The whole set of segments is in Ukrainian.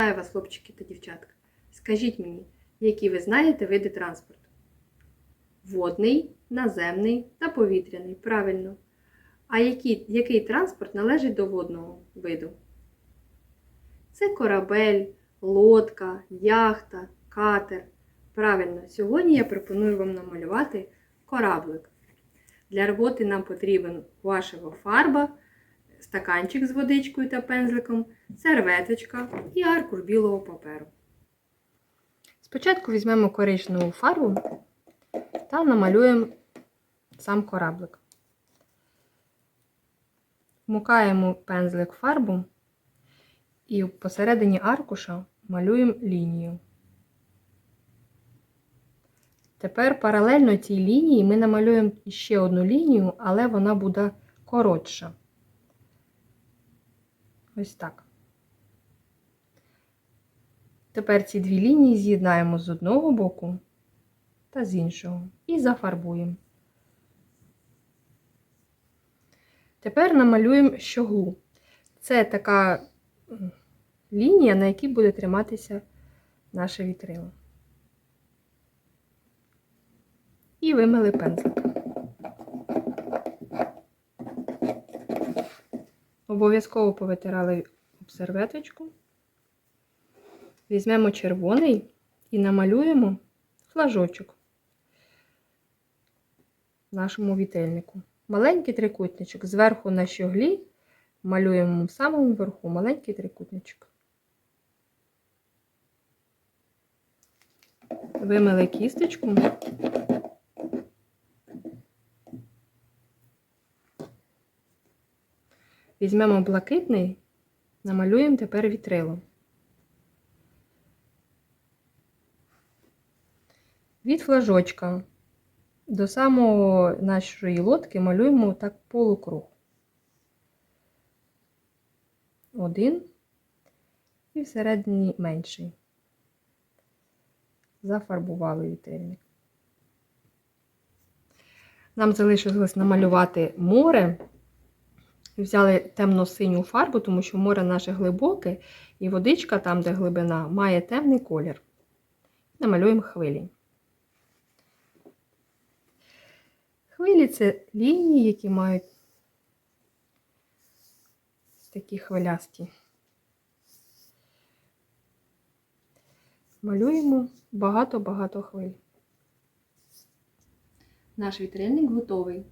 Вітаю вас, хлопчики та дівчатка. Скажіть мені, які ви знаєте види транспорту? Водний, наземний та повітряний. Правильно. А який, який транспорт належить до водного виду? Це корабель, лодка, яхта, катер. Правильно, сьогодні я пропоную вам намалювати кораблик. Для роботи нам потрібен вашого фарба, стаканчик з водичкою та пензликом, серветочка і аркуш білого паперу. Спочатку візьмемо коричневу фарбу та намалюємо сам кораблик. Вмукаємо пензлик фарбу і посередині аркуша малюємо лінію. Тепер паралельно цій лінії ми намалюємо ще одну лінію, але вона буде коротша. Ось так. Тепер ці дві лінії з'єднаємо з одного боку та з іншого і зафарбуємо. Тепер намалюємо щоглу. Це така лінія, на якій буде триматися наше вітрило. І вимили пензлик. Обов'язково повитирали серветочку. Візьмемо червоний і намалюємо флажочок нашому вітильнику. Маленький трикутничок. Зверху на щоглі малюємо в самому верху маленький трикутничок. Вимили кісточку. Візьмемо блакитний, намалюємо тепер вітрило. Від флажочка до самого нашої лодки малюємо так полукруг. Один і всередині менший. Зафарбували вітрильник. Нам залишилось намалювати море. Взяли темно-синю фарбу, тому що море наше глибоке, і водичка, там, де глибина, має темний колір. Намалюємо хвилі. Хвилі це лінії, які мають такі хвилясті. Малюємо багато-багато хвиль. Наш вітрильник готовий.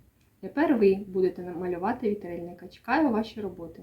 Тепер ви будете малювати вітрильника. Чекаю ваші роботи.